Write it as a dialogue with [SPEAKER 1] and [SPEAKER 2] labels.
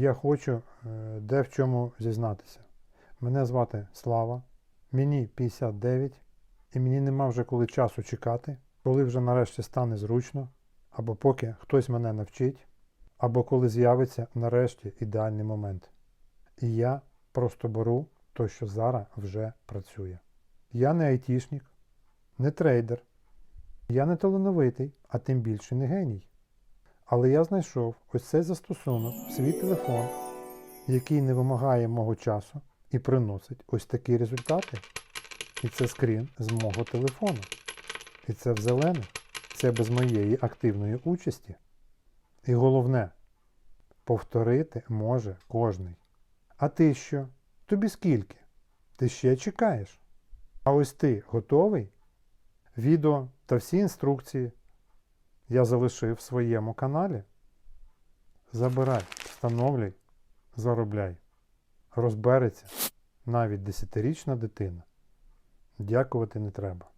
[SPEAKER 1] я хочу е, де в чому зізнатися. Мене звати Слава, мені 59, і мені нема вже коли часу чекати, коли вже нарешті стане зручно, або поки хтось мене навчить, або коли з'явиться нарешті ідеальний момент. І я просто беру то, що зараз вже працює. Я не айтішник, не трейдер, я не талановитий, а тим більше не геній. Але я знайшов ось цей застосунок, в свій телефон, який не вимагає мого часу і приносить ось такі результати. І це скрін з мого телефону. І це в зелених. Це без моєї активної участі. І головне, повторити може кожний. А ти що? Тобі скільки? Ти ще чекаєш? А ось ти готовий? Відео та всі інструкції я залишив в своєму каналі. Забирай, встановлюй, заробляй. Розбереться навіть десятирічна дитина. Дякувати не треба.